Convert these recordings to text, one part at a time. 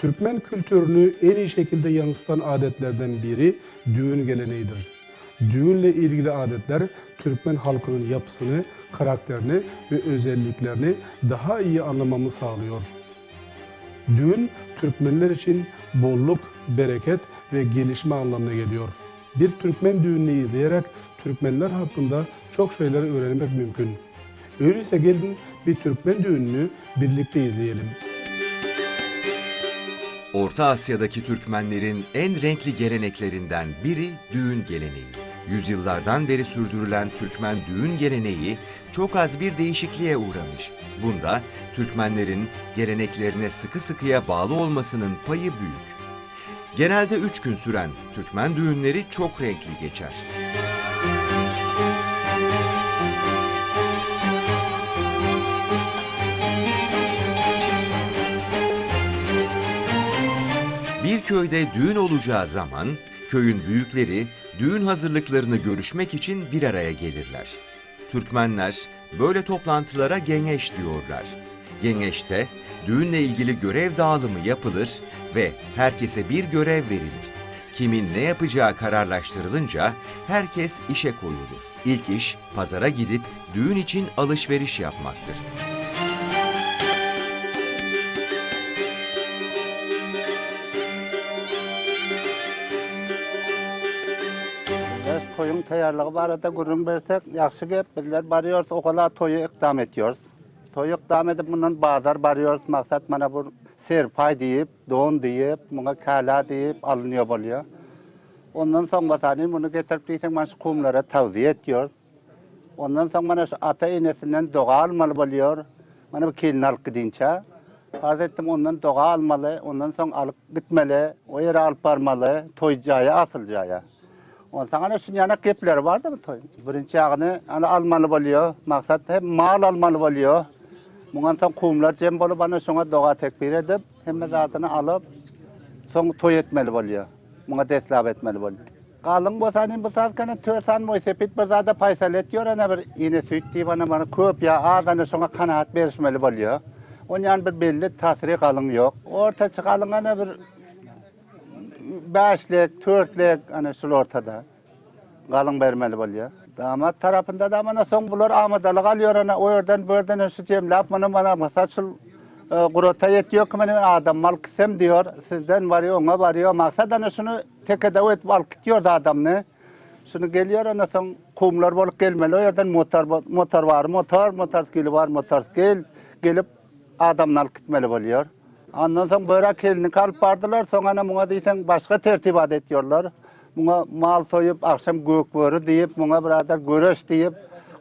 Türkmen kültürünü en iyi şekilde yansıtan adetlerden biri düğün geleneğidir. Düğünle ilgili adetler Türkmen halkının yapısını, karakterini ve özelliklerini daha iyi anlamamı sağlıyor. Düğün Türkmenler için bolluk, bereket ve gelişme anlamına geliyor. Bir Türkmen düğününü izleyerek Türkmenler hakkında çok şeyler öğrenmek mümkün. Öyleyse gelin bir Türkmen düğününü birlikte izleyelim. Orta Asya'daki Türkmenlerin en renkli geleneklerinden biri düğün geleneği. Yüzyıllardan beri sürdürülen Türkmen düğün geleneği çok az bir değişikliğe uğramış. Bunda Türkmenlerin geleneklerine sıkı sıkıya bağlı olmasının payı büyük. Genelde üç gün süren Türkmen düğünleri çok renkli geçer. Köyde düğün olacağı zaman köyün büyükleri düğün hazırlıklarını görüşmek için bir araya gelirler. Türkmenler böyle toplantılara gengeş diyorlar. Gengeşte düğünle ilgili görev dağılımı yapılır ve herkese bir görev verilir. Kimin ne yapacağı kararlaştırılınca herkes işe koyulur. İlk iş pazara gidip düğün için alışveriş yapmaktır. Toyun tayarlığı barada gurun versek yaxşı gep bizler barıyoruz okula toyu ikdam ediyoruz. Toyu ikdam edip bundan bazar barıyoruz maksat mana bu serpay deyip, don deyip, buna kala deyip alınıyor oluyor. Ondan sonra basani bunu getirip değilsen mana şu kumlara tavsiye ediyoruz. Ondan sonra mana şu ata iğnesinden doğa almalı oluyor. Mana bu kelin alıp gidince. Arz ettim ondan doğa almalı, ondan sonra alıp gitmeli, o yere alıp varmalı, toycaya, asılcaya. On sana şun yana kepler var da bu toy. Birinci yağını ana almalı oluyor. Maksat hep mal almalı oluyor. Bundan sonra kumlar cem bolup bana şuna doğa tekbir edip hem zatını alıp son toy etmeli oluyor. Buna deslap etmeli oluyor. Kalın bu sanin bu saat kana tör san moy sepit bir zada paysal etiyor ana bir iğne süt diye bana bana köp ya ağzına şuna kanaat verişmeli oluyor. Onun yan bir belli tasiri kalın yok. Orta çıkalın bir beşlik, törtlük hani şu ortada. Kalın vermeli oluyor. Damat tarafında da bana son bular amadalık alıyor ana o yerden bu yerden şu cemlap bana bana masal şu e, kurota yetiyor ki benim adam mal kısem diyor. Sizden varıyor ona varıyor. Maksat ana şunu tekede et mal gidiyor da adam ne. Şunu geliyor ana son kumlar bolup gelmeli. O yerden motor motor var, motor, motosikli var, motosikl gelip adamlar gitmeli oluyor. Ondan sonra böyle kelini kalıp bardılar. Sonra buna deysen başka tertibat ediyorlar. Buna mal soyup akşam gök börü deyip, buna birader görüş deyip,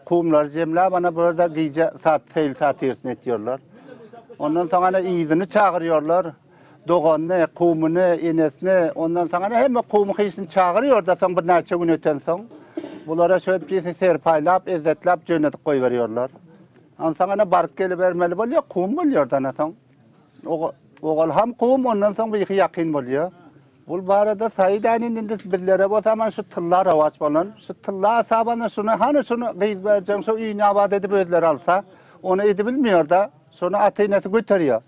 kumlar cemle bana burada giyce saat, seyil satıyorsun ediyorlar. Ondan sonra izini çağırıyorlar. Doğanını, kumunu, inesini, ondan sonra hem kumu kıyısını çağırıyor da son bir neçe gün öten son. Bunlara şöyle bir serpaylap, izzetlap, cönnetip koy veriyorlar. Ondan sonra bark gelip vermeli oluyor, kum buluyor da son. O oğul ham kum ondan sonra bir yakin buluyor. Bu barada Saidani'nin indi birlere bu şu tıllar avaç bolan. Şu tıllar sabana şunu hani şunu kıyız vereceğim şu iğne abad edip ödler alsa onu edip bilmiyor da sonra ateynesi götürüyor.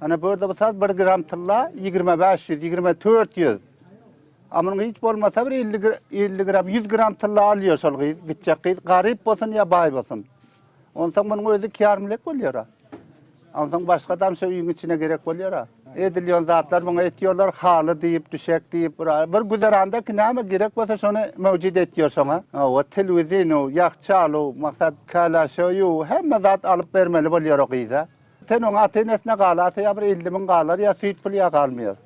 Hani burada bu saat 1 gram tılla 25 100 24 100. Ama hiç olmasa bir 50, gra- 50 gram 100 gram tılla alıyor sol kıyız. Gidecek kıyız garip olsun ya bay olsun. Ondan bunun özü kârmılık oluyor. Ondan başka adam uyum içine gerek oluyor ha. Ediliyon zatlar bana etiyorlar halı deyip düşek deyip buraya. Bir güzeranda ki ne gerek olsa şunu mevcud ediyor sana. O televizyon, yakçalı, maksat kala şoyu hem zat alıp vermeli oluyor o kıyıza. Sen onun atenesine kalası ya bir ildimin kalar ya süt pulya kalmıyor.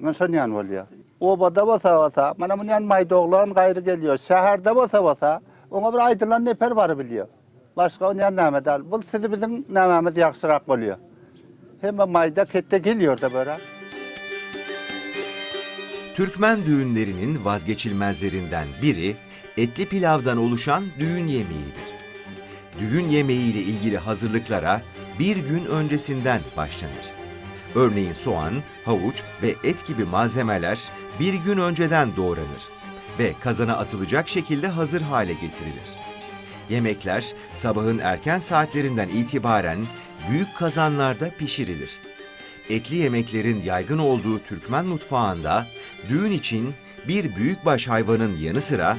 Nasıl yan oluyor? Obada basa basa, bana bunun yan maydoğlan gayrı geliyor. Şehirde basa basa, ona bir aydınlan nefer var biliyor. Onun yan neme değil. Bu sizi bizim nememiz yakşırak oluyor. Hem mayda kette geliyor da böyle. Türkmen düğünlerinin vazgeçilmezlerinden biri etli pilavdan oluşan düğün yemeğidir. Düğün yemeği ile ilgili hazırlıklara bir gün öncesinden başlanır. Örneğin soğan, havuç ve et gibi malzemeler bir gün önceden doğranır ve kazana atılacak şekilde hazır hale getirilir. Yemekler sabahın erken saatlerinden itibaren büyük kazanlarda pişirilir. Etli yemeklerin yaygın olduğu Türkmen mutfağında düğün için bir büyükbaş hayvanın yanı sıra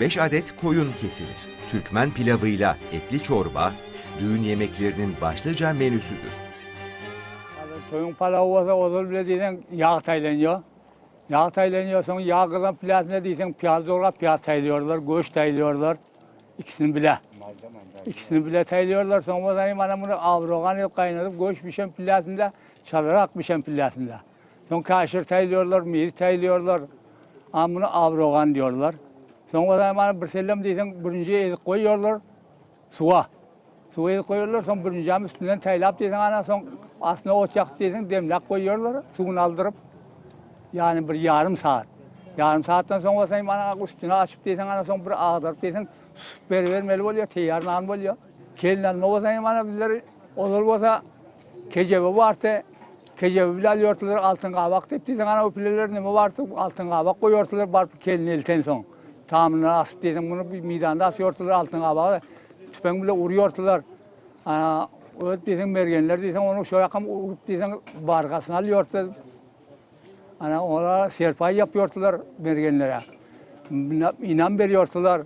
4-5 adet koyun kesilir. Türkmen pilavıyla etli çorba düğün yemeklerinin başlıca menüsüdür. Toyun pilavı olsa olur bile diysen yağ tayleniyor. Yağ tayleniyor sonra yağ kızan pilavına diysen piyaz doğrar piyaz taylıyorlar, göğüs taylıyorlar. İkisini bile. İkisini bile taylıyorlar. Sonra zaman bana bunu avrogan kaynatıp göğüs pişen pilavında çalarak pişen pilavında. Sonra kaşır taylıyorlar, miri taylıyorlar. Ama bunu avrogan diyorlar. Sonra zaman bana bir selam diysen birinci ezik koyuyorlar suya. Suyu koyuyorlar, son birinci cam üstünden taylap diysen ana son aslında ocak diysen demlek koyuyorlar, suyunu aldırıp. Yani bir yarım saat. Yarım saatten sonra sen bana üstüne açıp diysen ana son bir ağdırıp diysen veri vermeli oluyor, teyar nan oluyor. Kelin alma olsa bana bizleri olur olsa kecebi varsa kecebi bile alıyorlar altın kavak deyip diysen ana o pileler ne varsa altın kavak koyuyorlar barıp kelin elten son. Tamamını asıp diysen bunu bir midanda asıyorlar altın kavağı. Tüpen bile vuruyorlar. Ana öt diysen mergenler diysen onu şu yakam urup diysen barkasına alıyorlar. Ana ona serpay yapıyorlar mergenlere. İnan veriyorlar.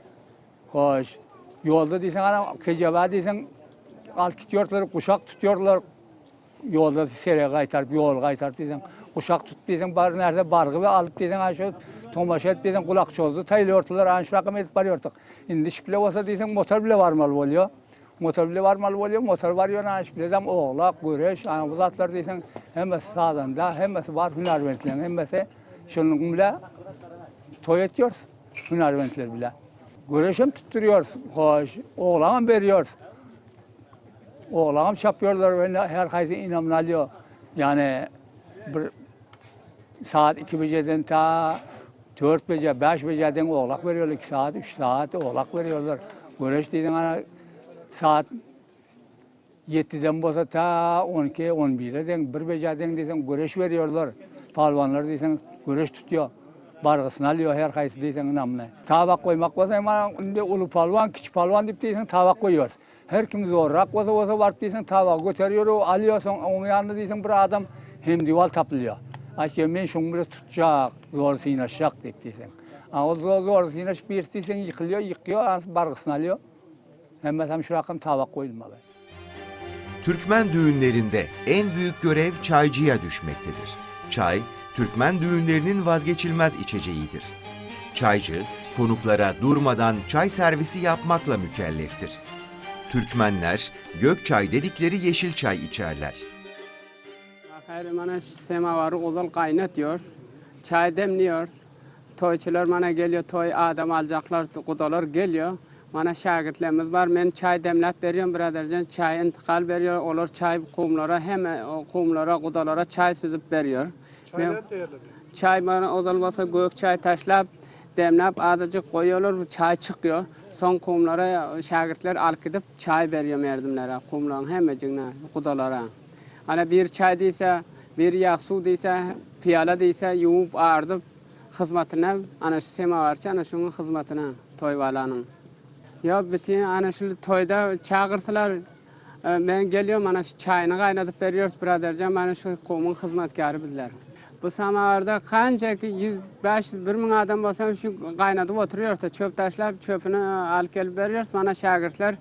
Hoş. Yolda diysen ana keceva diysen alt gidiyorlar, kuşak tutuyorlar. Yolda sere kaytarıp, yol kaytarıp diysen. Kuşak tut diysen, bar, nerede bargı ve alıp diysen, ana şu tomaş et diysen, kulak çozdu, taylıyorlar, ana şu rakam edip varıyorduk. Şimdi şiple olsa diysen, motor bile varmalı oluyor. Motor bile varmalı oluyor, motor varıyor, ana şipleden oğlak, güreş, ana bu zatlar diysen, hemmesi sağdan da, hemmesi var hünerventlerin, hemmesi şunun bile toy ediyor, hünerventler bile. Güreşim tutturuyor, hoş, oğlana veriyor. Oğlağım çapıyorlar ve herkese inanın alıyor. Yani bir saat iki geceden ta dört gece, beş geceden oğlak veriyorlar. iki saat, üç saat oğlak veriyorlar. Güreş dediğin ana saat yediden bolsa ta on iki, on birden, bir geceden desen güreş veriyorlar. Palvanlar desen güreş tutuyor. Bargısını alıyor her kayısı desen namına. Tabak koymak olsa ama indi ulu palvan, küçük palvan deyip desen tabak koyuyor. Her kim zorrak olsa olsa varıp desen tabak götürüyor, alıyorsun, onun yanında desen bir adam hem dival taplıyor. Ayşe men şunu bir tutacak, zor sinaşacak deyip desen. Ama zor, zor sinaş bir desen yıkılıyor, yıkıyor, bargısını alıyor. Hemen hem şu rakam tabak koyulmalı. Türkmen düğünlerinde en büyük görev çaycıya düşmektedir. Çay, Türkmen düğünlerinin vazgeçilmez içeceğidir. Çaycı, konuklara durmadan çay servisi yapmakla mükelleftir. Türkmenler gök çay dedikleri yeşil çay içerler. Aferin bana semavarı uzun kaynatıyor. Çay demliyor. Toyçular bana geliyor, toy adam alacaklar, kudalar geliyor. Bana şagirdlerimiz var. Ben çay demlep veriyorum biradercan. Çay intikal veriyor. Olur çay kumlara hem kumlara, kudalara çay süzüp veriyor. Ben- Çay bana ozalmasa gök çay taşlap demlep azıcık koyuyorlar çay çıkıyor. Son kumlara şagirdler alıp gidip çay veriyor merdimlere. Kumların hemecine kudalara. Hani bir çay değilse, bir yağ su değilse, piyala değilse yuvup ağırdıp hizmetine, ana şu sema varsa ana şunun hizmetine toyvalanın. Ya bütün ana şu toyda çağırsalar e, ben geliyorum ana şu çayını kaynatıp veriyoruz biradercan ana şu kumun hizmetkarı bizler. Bu samavarda kanca ki 100 500 bir bin adam olsa şu kaynatıp oturuyorsa çöp taşlap çöpünü alıp gelip veriyoruz. Bana şagirdler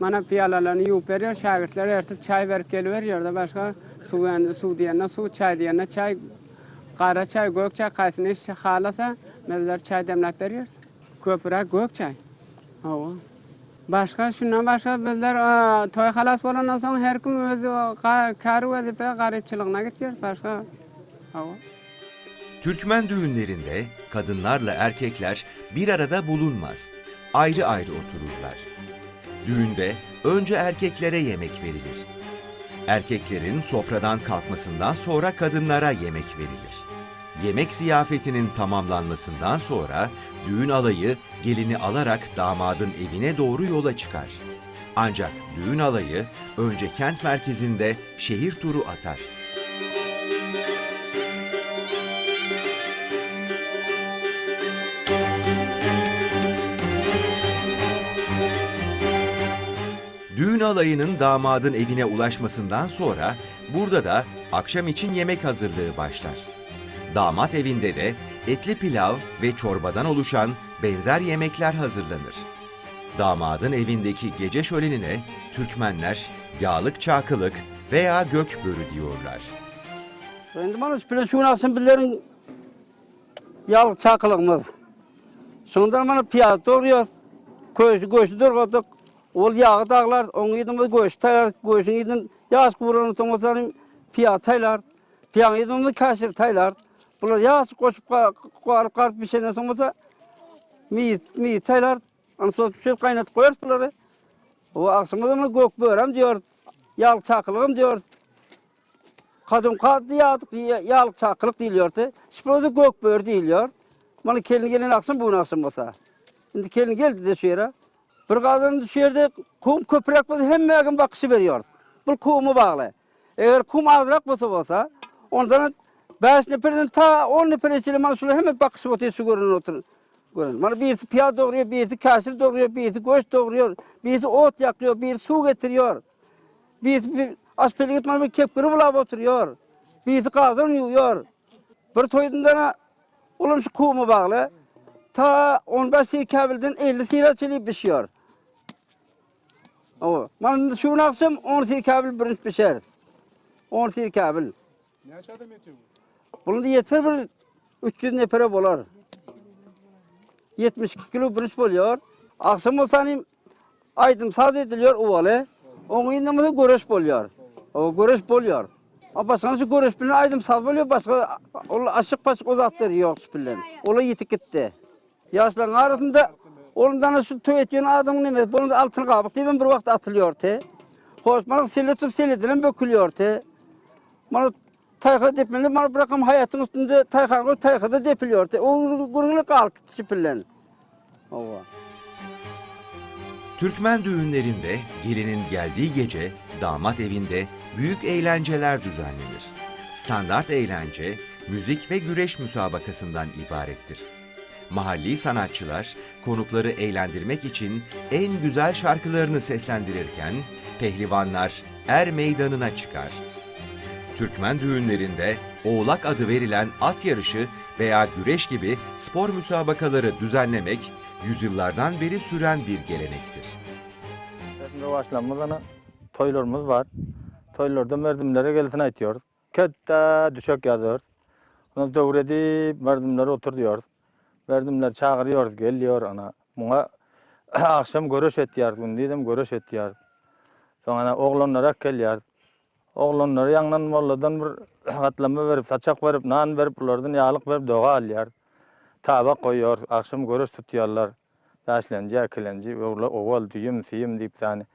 bana piyalalarını yuvup veriyor. Şagirdler ertip çay verip geliveriyor da başka su, yani, su diyene su, çay diyene çay. Kara çay, gök çay, kaysını iş halasa bizler çay demlep veriyoruz. Köpüre gök çay. Hava. Başka şundan başka bizler aa, toy halas olandan sonra her kim özü ka- karı vazife garipçiliğine gidiyoruz. Hava. Türkmen düğünlerinde kadınlarla erkekler bir arada bulunmaz. Ayrı ayrı otururlar. Düğünde önce erkeklere yemek verilir. Erkeklerin sofradan kalkmasından sonra kadınlara yemek verilir. Yemek ziyafetinin tamamlanmasından sonra düğün alayı gelini alarak damadın evine doğru yola çıkar. Ancak düğün alayı önce kent merkezinde şehir turu atar. Düğün alayının damadın evine ulaşmasından sonra burada da akşam için yemek hazırlığı başlar. Damat evinde de etli pilav ve çorbadan oluşan benzer yemekler hazırlanır. Damadın evindeki gece şölenine Türkmenler yağlık çakılık veya gökbörü diyorlar. Shu narsani bilerin yalıq çakılığımız. Sondan mana piyaz doğruyor. Köşü göçü doğradık. Ol yağı dağlar. Onun yedimiz göç taylar. Göçün yedin yağış kurulanı sonrasan piyaz taylar. Piyaz yedimiz kaşır taylar. Bunlar yağış koşup koyarıp karıp bir şeyden sonrasa mi mi taylar. Onu bir şey kaynatıp koyarız bunları. O akşama da gök börem diyor. Yağlı çakılığım diyor. Kadın kadı yağdık, yağlık çakılık deyiliyordu. Şiprozu gökbör deyiliyor. Bana kelin gelin aksın bu aksın olsa. Şimdi kelin geldi de şu yere. Bir kadın düşerde kum köprek olsa hem meğin bakışı veriyor. Bu kumu bağlı. Eğer kum azrak olsa olsa ondan beş neferden ta on nefer içine şöyle hemen bakışı otuyor su görünür oturun. Görün. Bana birisi piyaz doğruyor, birisi kaşır doğruyor, birisi göç doğruyor, birisi ot yakıyor, birisi su getiriyor. Birisi bir aspeli gitmem bir kepkiri bulab oturuyor. Birisi kazan yuyor. Bir toydun oğlum şu kumu bağlı. Ta 15 sir kabilden 50 sir çelip pişiyor. O, man şu naksım 10 sir kabil birinci pişer. 10 sir kabil. Ne adam yetiyor Bunu da yeter bir 300 nefere bolar. 72 kilo birinci boluyor. Akşam olsanim aydım saz ediliyor ovalı. Onun yanında görüş boluyor. O görüş boluyor. Ama başka şu görüş bilen aydım saz boluyor. Başka ola aşık başık uzatları yok bilen. Ola yitik gitti. Yaşların arasında ondan şu toy etiyon adamın neme. Bunun altını kabuk diye bir vakit atılıyor te. Hoş bana seli tutup selidilen bökülüyor te. Bana tayfa depmeli bana bırakım hayatın üstünde tayfa tayfa da depiliyor te. O gurunlu kalk şipilen. Ova. Türkmen düğünlerinde gelinin geldiği gece damat evinde büyük eğlenceler düzenlenir. Standart eğlence, müzik ve güreş müsabakasından ibarettir. Mahalli sanatçılar konukları eğlendirmek için en güzel şarkılarını seslendirirken pehlivanlar er meydanına çıkar. Türkmen düğünlerinde oğlak adı verilen at yarışı veya güreş gibi spor müsabakaları düzenlemek yüzyıllardan beri süren bir gelenektir. Şimdi başlamız ana toylarımız var. Toylarda merdimlere gelsin aytıyor. Kette düşük yazıyor. Onu dövredi merdimlere otur diyor. Merdimler çağırıyor, geliyor ana. Buna akşam görüş ettiyor. Gün dedim görüş ettiyor. Sonra oğlanlara geliyor. Oğlanları yandan molladan bir katlama verip, saçak verip, nan verip, onlardan yağlık verip doğa alıyor. Tabak koyuyor, akşam görüş tutuyorlar. Akılınca, oğla, oğul, düğüm, siyim deyip tane.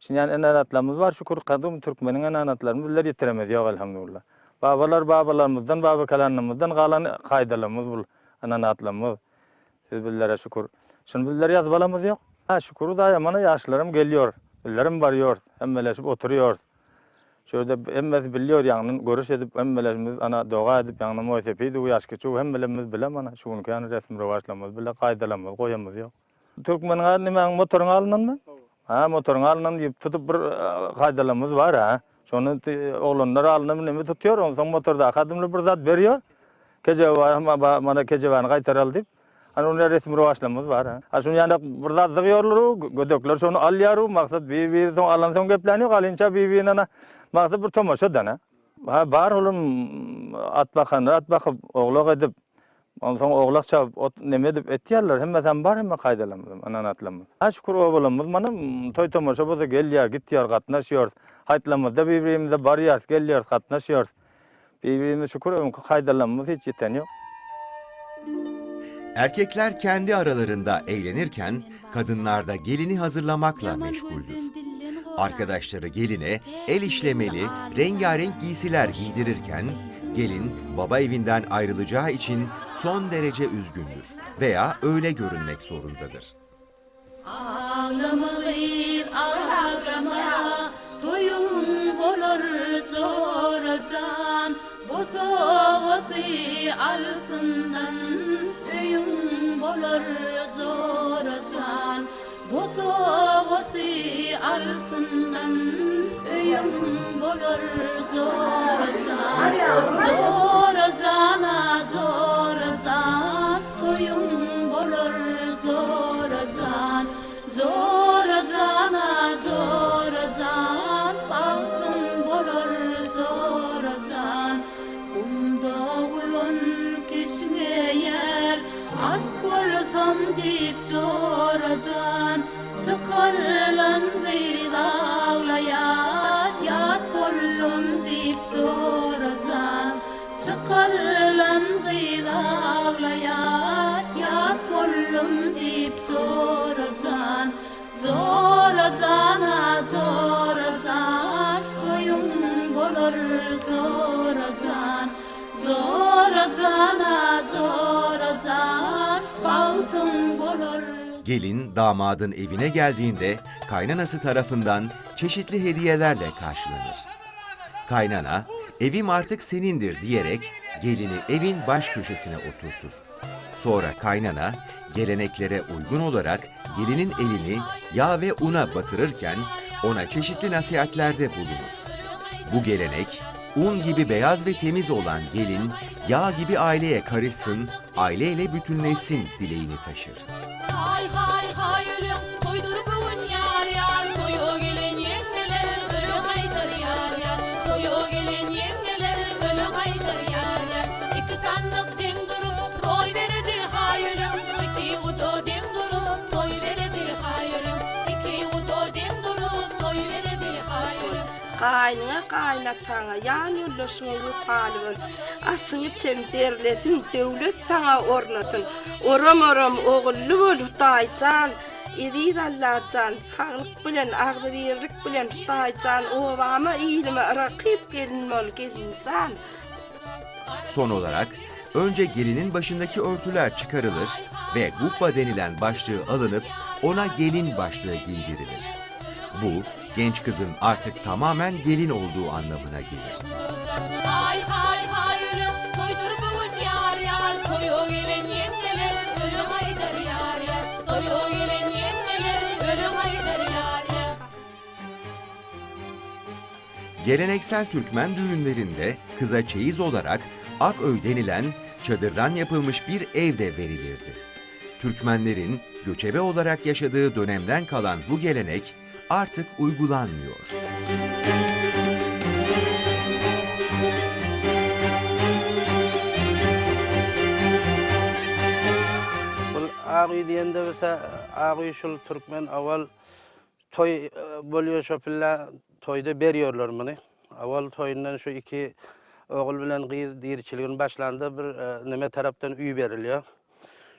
Şimdi yani en anatlarımız var, şükür kadın Türkmenin en anatlarımız bizler yitiremez yok elhamdülillah. Babalar babalarımızdan, baba kalanımızdan kalan kaydalarımız bu anatlarımız. Siz bizlere şükür. Şimdi bizler yazbalamız yok. Ha şükür da yamana yaşlarım geliyor. Billerim varıyor, emmeleşip oturuyor. Şöyle emmesi biliyor yani görüş edip emmelerimiz ana doğa edip yani muhasebeyi de bu yaş geçiyor emmelerimiz bile mana şu gün yani resim revaçlamız bile kaydalamız koyamız yok. Türkmen'in halini ben motorun alınan mı? Ha motorun alınan deyip tutup bir e, kaydalamız var ha. Şunu te- oğlanlar alınan nemi tutuyor ondan motorda kadımlı bir zat veriyor. Gece var ama bana gece var kaytaral deyip. Hani onun resim revaçlamız var ha. Ha şunu yani bir zat zıgıyorlar, gödökler şunu alıyor, maksat bir bir son alan son gepleniyor, alınca bir bir nana maksat bir tomaşa dana. Ha bar oğlum at bakan, at bakıp oğlak edip Ondan ot neme edip etiyarlar. Hem sen bar hem kaydalamadım anan atlamız. Ha şükür oğlumuz mana toy tomaşa boza geliyor, gittiyor, katnaşıyor. Haytlamızda birbirimize barıyoruz, geliyoruz, katnaşıyoruz. Birbirimize şükür onun kaydalamamız hiç yeten yok. Erkekler kendi aralarında eğlenirken kadınlar da gelini hazırlamakla meşguldür. Arkadaşları geline el işlemeli, rengarenk giysiler giydirirken gelin baba evinden ayrılacağı için son derece üzgündür veya öyle görünmek zorundadır. Ağlama gıyır ağlama Toyun bolur coracan Bozovası altından Öyün bolur coracan Bozovası altından toyun bolor zoracan Zoracana zoracan toyun bolor zoracan Zoracana zoracan kesmeyer Ak bolsam dip zoracan Sıkarlan gıydağlayan Yat bollum dip zoracan Çıkarlan gıydağlayan Yat bollum dip zoracan Zoracana zoracan Koyun bolor zoracan Zoracana zoracan Bahtın bolor Gelin damadın evine geldiğinde kaynanası tarafından çeşitli hediyelerle karşılanır. Kaynana, evim artık senindir diyerek gelini evin baş köşesine oturtur. Sonra kaynana geleneklere uygun olarak gelinin elini yağ ve una batırırken ona çeşitli nasihatlerde bulunur. Bu gelenek un gibi beyaz ve temiz olan gelin yağ gibi aileye karışsın, aileyle bütünleşsin dileğini taşır. Hay hay hay ölüm koydur Kaynına kaynatana yan yollasını yukarıın. Asını çenderletin devlet sana ornatın. Oram oram oğullu bolup daycan. İrid Allah'can, sağlık bilen, ağzı bilen daycan, ovama iyilime rakip gelin mol gelincan. Son olarak önce gelinin başındaki örtüler çıkarılır ve gubba denilen başlığı alınıp ona gelin başlığı giydirilir. Bu genç kızın artık tamamen gelin olduğu anlamına gelir. Hay hay hay ölüm koydur bugün yar yar Toyu gelin yengeler ölü haydar yar yar Toyu gelin yengeler ölü haydar yar yar Geleneksel Türkmen düğünlerinde kıza çeyiz olarak aköy denilen çadırdan yapılmış bir ev de verilirdi. Türkmenlerin göçebe olarak yaşadığı dönemden kalan bu gelenek artık uygulanmıyor. Ağıy diyende mesela ağıy şul Türkmen aval toy e, boluyor şu pilla toyda beriyorlar bunu. Aval toyundan şu iki oğul bilen kız diyirçiliğin başlandı bir e, neme taraftan üy beriliyor.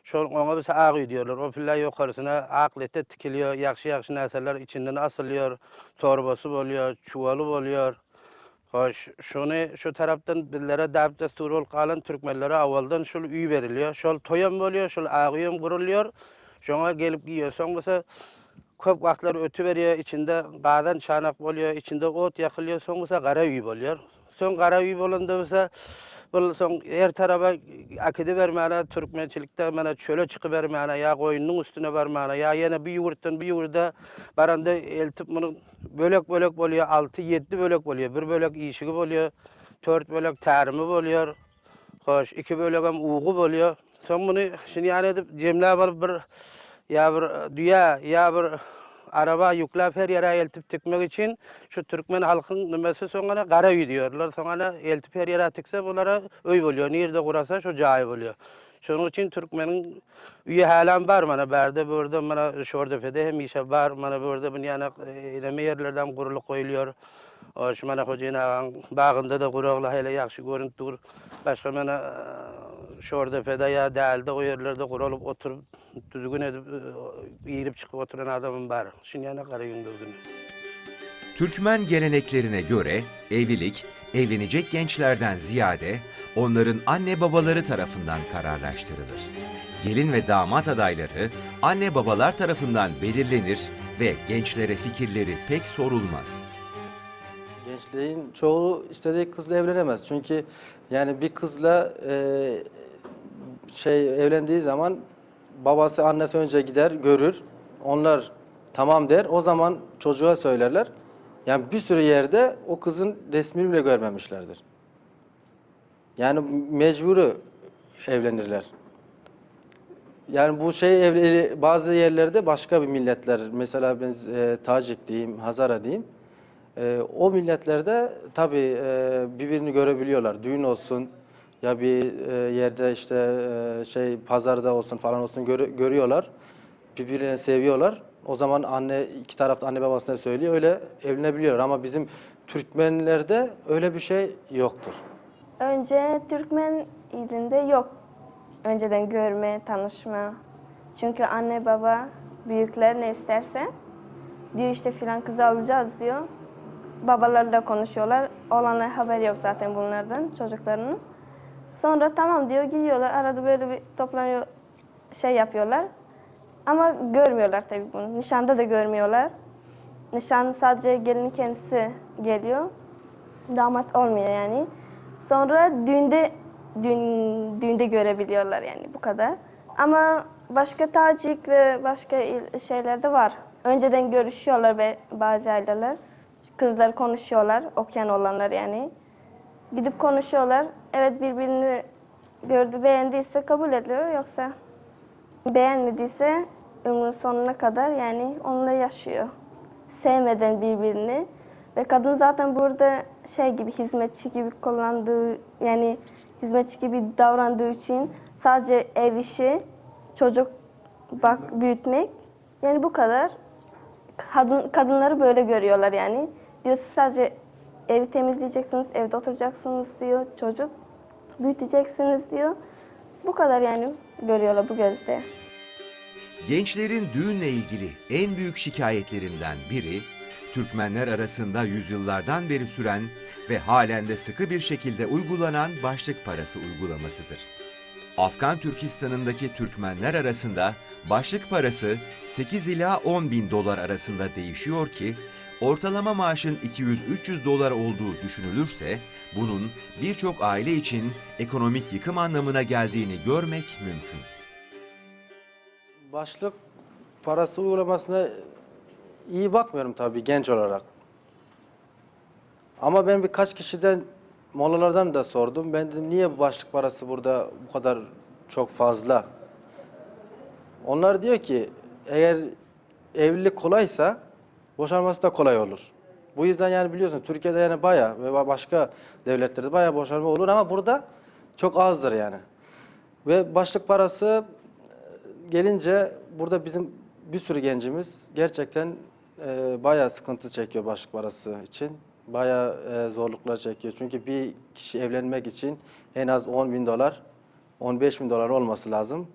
Şu ona mesela ağıy diyorlar. O pilla yukarısına aklete tikiliyor. Yakşı yakşı neseller içinden asılıyor. Torbası oluyor, çuvalı oluyor. Hoş, şunu şu taraftan billere davet desturu ol kalan Türkmenlere avaldan şul üy veriliyor. Şol toyam oluyor, şol ağıyım kuruluyor. Şuna gelip. Son mesela köp vaktler ötü veriyor. içinde qadan çanak oluyor, içinde ot yakılıyor. Son mesela kara üy oluyor. Son kara üy olanda mesela bu son her tarafa akide vermene Türkmençilikte mana çöle çıkı vermene ya koyunun üstüne vermene ya yine bir yurttan bir yurda baranda eltip bunu bölek bölek oluyor 6 7 bölek oluyor bir bölek işigi oluyor 4 bölek terimi oluyor hoş iki bölek hem uğu oluyor son bunu şimdi yani edip cemle bir ya bir dünya ya bir araba yüklep her yere eltip tıkmak için şu Türkmen halkın nimesi sonra kara üy diyorlar. Sonra eltip her yere tıksa bunlara öy oluyor. Nerede kurasa şu cahil oluyor. Şunun için Türkmen'in üye halen var mana berde burada mana şurada fede hem işe var mana burada bin yana ileme yerlerden kurulu koyuluyor. O şu mana bağında da kurulu hele yakşı görüntü dur. Başka mana şurada fede ya değilde o yerlerde kurulup oturup düzgün edip eğilip çıkıp oturan adamım var. Şimdi yana karayın gördüm. Türkmen geleneklerine göre evlilik, evlenecek gençlerden ziyade onların anne babaları tarafından kararlaştırılır. Gelin ve damat adayları anne babalar tarafından belirlenir ve gençlere fikirleri pek sorulmaz. Gençlerin çoğu istediği kızla evlenemez. Çünkü yani bir kızla e, şey evlendiği zaman babası annesi önce gider görür. Onlar tamam der. O zaman çocuğa söylerler. Yani bir sürü yerde o kızın resmini bile görmemişlerdir. Yani mecburi evlenirler. Yani bu şey evli, bazı yerlerde başka bir milletler, mesela ben e, Tacik diyeyim, Hazara diyeyim. E, o milletlerde tabii e, birbirini görebiliyorlar. Düğün olsun ya bir e, yerde işte e, şey pazarda olsun falan olsun görü- görüyorlar. Birbirlerini seviyorlar. O zaman anne iki tarafta anne babasına söylüyor öyle evlenebiliyorlar ama bizim Türkmenlerde öyle bir şey yoktur. Önce Türkmen ilinde yok. Önceden görme, tanışma. Çünkü anne baba büyükler ne isterse diyor işte filan kızı alacağız diyor. Babalarla konuşuyorlar. Olanlar haber yok zaten bunlardan çocuklarının. Sonra tamam diyor gidiyorlar. Arada böyle bir toplanıyor şey yapıyorlar. Ama görmüyorlar tabii bunu. Nişanda da görmüyorlar. Nişan sadece gelinin kendisi geliyor. Damat olmuyor yani. Sonra düğünde düğün, düğünde görebiliyorlar yani bu kadar. Ama başka Tacik ve başka şeylerde var. Önceden görüşüyorlar ve bazı aileler. Kızlar konuşuyorlar, okuyan olanlar yani. Gidip konuşuyorlar. Evet birbirini gördü, beğendiyse kabul ediyor. Yoksa beğenmediyse ömrün sonuna kadar yani onunla yaşıyor. Sevmeden birbirini. Ve kadın zaten burada şey gibi hizmetçi gibi kullandığı yani hizmetçi gibi davrandığı için sadece ev işi, çocuk bak büyütmek yani bu kadar. Kadın, kadınları böyle görüyorlar yani. Diyor siz sadece evi temizleyeceksiniz, evde oturacaksınız diyor. Çocuk büyüteceksiniz diyor. Bu kadar yani görüyorlar bu gözde. Gençlerin düğünle ilgili en büyük şikayetlerinden biri, Türkmenler arasında yüzyıllardan beri süren ve halen de sıkı bir şekilde uygulanan başlık parası uygulamasıdır. Afgan Türkistan'ındaki Türkmenler arasında başlık parası 8 ila 10 bin dolar arasında değişiyor ki, ortalama maaşın 200-300 dolar olduğu düşünülürse, bunun birçok aile için ekonomik yıkım anlamına geldiğini görmek mümkün. Başlık parası uygulamasına iyi bakmıyorum tabii genç olarak. Ama ben birkaç kişiden molalardan da sordum. Ben dedim niye başlık parası burada bu kadar çok fazla? Onlar diyor ki eğer evlilik kolaysa boşanması da kolay olur. Bu yüzden yani biliyorsun Türkiye'de yani bayağı ve başka devletlerde bayağı boşanma olur ama burada çok azdır yani. Ve başlık parası gelince burada bizim bir sürü gencimiz gerçekten e, bayağı sıkıntı çekiyor başlık parası için. Bayağı e, zorluklar çekiyor. Çünkü bir kişi evlenmek için en az 10 bin dolar, 15 bin dolar olması lazım.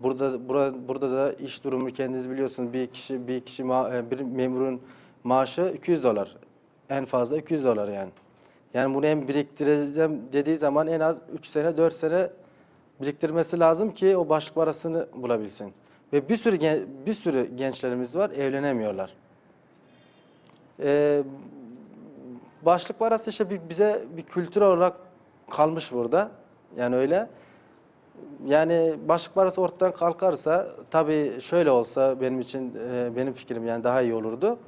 Burada burada burada da iş durumu kendiniz biliyorsunuz. Bir kişi bir kişi ma- e, bir memurun maaşı 200 dolar. En fazla 200 dolar yani. Yani bunu hem biriktireceğim dediği zaman en az 3 sene 4 sene biriktirmesi lazım ki o başlık parasını bulabilsin. Ve bir sürü bir sürü gençlerimiz var evlenemiyorlar. Ee, başlık parası işte bize bir kültür olarak kalmış burada. Yani öyle. Yani başlık parası ortadan kalkarsa tabii şöyle olsa benim için e, benim fikrim yani daha iyi olurdu.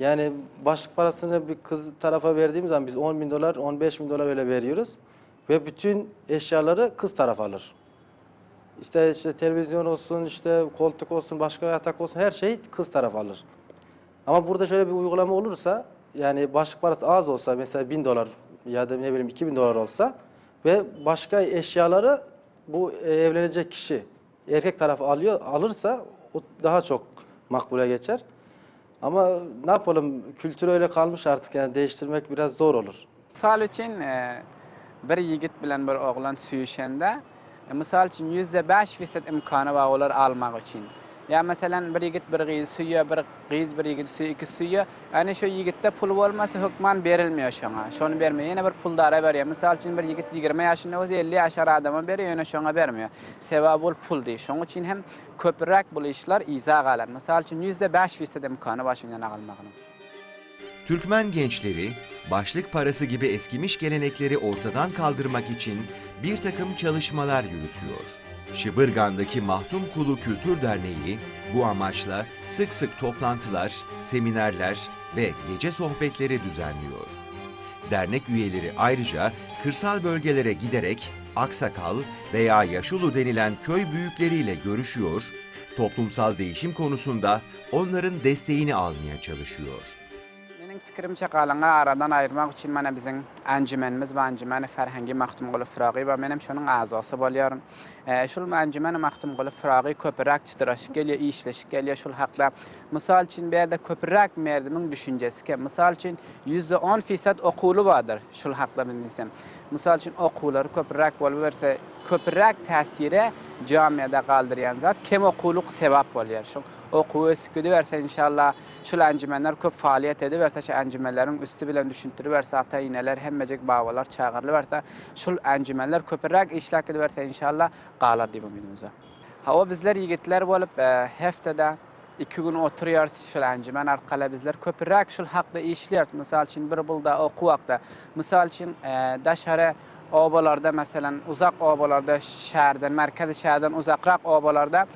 Yani başlık parasını bir kız tarafa verdiğimiz zaman biz 10 bin dolar, 15 bin dolar öyle veriyoruz. Ve bütün eşyaları kız taraf alır. İşte, işte televizyon olsun, işte koltuk olsun, başka yatak olsun her şey kız taraf alır. Ama burada şöyle bir uygulama olursa yani başlık parası az olsa mesela 1000 dolar ya da ne bileyim 2000 dolar olsa ve başka eşyaları bu e, evlenecek kişi erkek tarafı alıyor alırsa o daha çok makbule geçer. Ama ne yapalım kültür öyle kalmış artık yani değiştirmek biraz zor olur. Misal için e, bir yigit bilen bir oğlan suyuşanda e, misal için yüzde beş fisat imkanı var olar almak için. Ya mesela bir yigit bir kız suya, bir kız bir yigit suya, iki suya. Yani şu yigitte pul olmasa hükman verilmiyor şuna. Şunu vermiyor. Yine bir puldara veriyor. Misal için bir yigit 20 yaşında olsa 50 yaşar adama veriyor, yine şuna vermiyor. Sevabul pul değil. Şunun için hem köpürek bu işler iza kalan. Misal için yüzde beş fisat imkanı var şundan almakının. Türkmen gençleri başlık parası gibi eskimiş gelenekleri ortadan kaldırmak için bir takım çalışmalar yürütüyor. Şıbırgan'daki Mahtum Kulu Kültür Derneği bu amaçla sık sık toplantılar, seminerler, ve gece sohbetleri düzenliyor. Dernek üyeleri ayrıca kırsal bölgelere giderek aksakal veya yaşulu denilen köy büyükleriyle görüşüyor, toplumsal değişim konusunda onların desteğini almaya çalışıyor. Fikrimçe galyňa aradan ayırmak için mana bizim anjumanymyz, bu anjuman Ferhangi Maktumguly Firagy we menem şonuň azasy bolýarym. Eee şol anjuman Maktumguly Firagy köpürak çıtıraşyp gelýär, işleşip gelýär şol hakda. Misal üçin berde köpürak merdimiň düşünjesi ki, misal üçin %10% okuly bardyr şol hakda bilsem. Misal üçin okular köpürak bolup berse, köpürak täsiri jamiýada galdyrýan zat kim okuluk sebäp bolýar. Şol okuw ösükdi berse inşallah şol anjumanlar köp faaliýet edip berse şu anjumanlaryň üstü bilen düşündirip berse ata ineler hemmejek babalar çağırly berse şol anjumanlar köpürak işlek edip berse inşallah galar diýip umydymyz bar. Ha o bizler yigitler bolup e, heftada iki gün oturuyoruz şol anjuman arkaly bizler köpürak şol hakda işliyoruz. Misal üçin bir bulda okuwakda, misal üçin e, daşara obalarda mesela uzak obalarda şäherden, merkezi şäherden uzakrak obalarda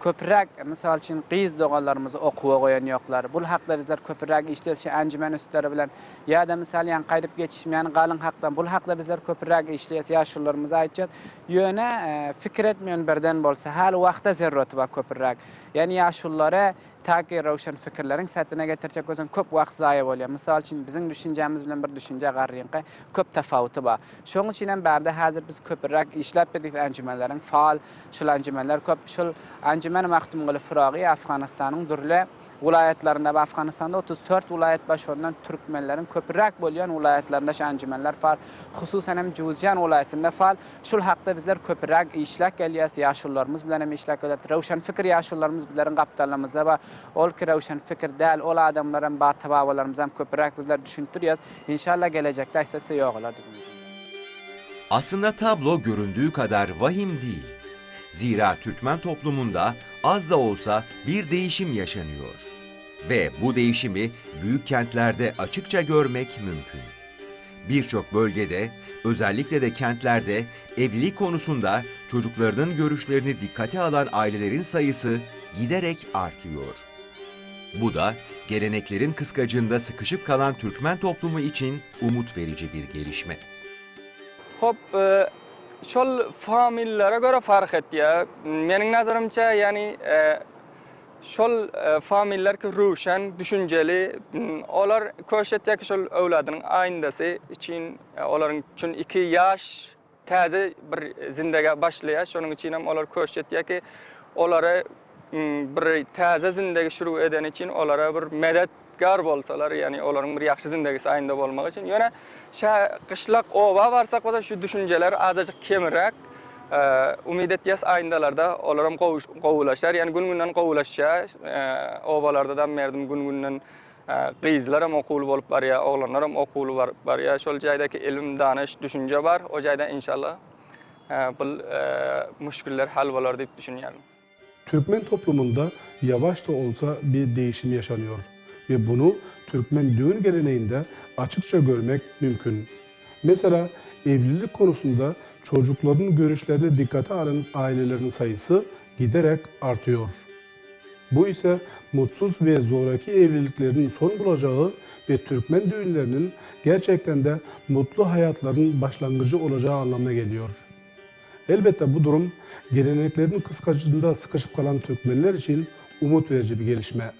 köpürak misal üçin qiz okuwa goýan ýoklar. Bul hakda bizler köpürak işleýär anjuman üstleri bilen ýa-da misal ýan gaýryp geçişmeýän galyň hakdan bul hakda bizler köpürak işleýär ýaşullarymyza aýtjak. Ýöne e, fikir etmeýän birden bolsa hal wagtda zerraty bar köpürak. Ýani ýaşullara taki sätine getirjek bolsan köp wagt zaýa bolýar. Misal üçin biziň düşünjämiz bilen bir düşünje garrynky köp tafawuty bar. Şoň üçin hem bärde häzir biz köpürak işläp edip anjumanlaryň faal şol anjumanlar köp şol anjuman Maktumguly Firagy Afganistanyň dürle vilayetlerinde ve Afganistan'da 34 vilayet baş ondan Türkmenlerin köpürak bolýan vilayetlerinde şu anjumanlar far. Hususan hem Juzjan vilayetinde fal. Şul hakda bizler köpürak işlek gelýäs, ýaşullarymyz bilen hem işlek edip Rawşan fikir ýaşullarymyz bilen gapdalarymyzda we ol ki rawşan fikir däl ol adamlar hem batabawalarymyz hem köpürak bizler düşündirýäs. İnşallah gelecekde ise ýogalar diýip. Aslında tablo göründüğü kadar vahim değil. Zira Türkmen toplumunda az da olsa bir değişim yaşanıyor. Ve bu değişimi büyük kentlerde açıkça görmek mümkün. Birçok bölgede, özellikle de kentlerde evlilik konusunda çocuklarının görüşlerini dikkate alan ailelerin sayısı giderek artıyor. Bu da geleneklerin kıskacında sıkışıp kalan Türkmen toplumu için umut verici bir gelişme. Hop, e, şol famillere göre fark etdi. Mening nazarımça yani e, şol e, familler ki ruşen, düşünceli, m, olar köşetde ki şol övladynyň aýyndasy için e, olaryň için iki yaş täze bir zindege başlaýar. Şonuň için hem olar köşetde ki olary m, bir täze zindegi şuru eden için olara bir medetgar bolsalar, yani olaryň bir ýaxşy zindegisi aýynda bolmak için. Ýöne şä qışlak oba barsak da şu düşünceler azajyk kemirek. E, umid etýäs aýyndalarda olaram gowulaşar, yani gün-günden gowulaşýar. E, obalarda da merdim gün-günden qyzlar hem okuly bolup barýar, oglanlar hem okuly bar- barýar. Şol jaýdaki ilim, danyş, düşünje bar. O jaýda inşallah e, bu müşkiller hal bolar diýip düşünýärim. Türkmen toplumunda yavaş da olsa bir değişim yaşanıyor ve bunu Türkmen düğün geleneğinde açıkça görmek mümkün. Mesela evlilik konusunda çocukların görüşlerine dikkate alan ailelerin sayısı giderek artıyor. Bu ise mutsuz ve zoraki evliliklerin son bulacağı ve Türkmen düğünlerinin gerçekten de mutlu hayatların başlangıcı olacağı anlamına geliyor. Elbette bu durum geleneklerin kıskacında sıkışıp kalan Türkmenler için umut verici bir gelişme.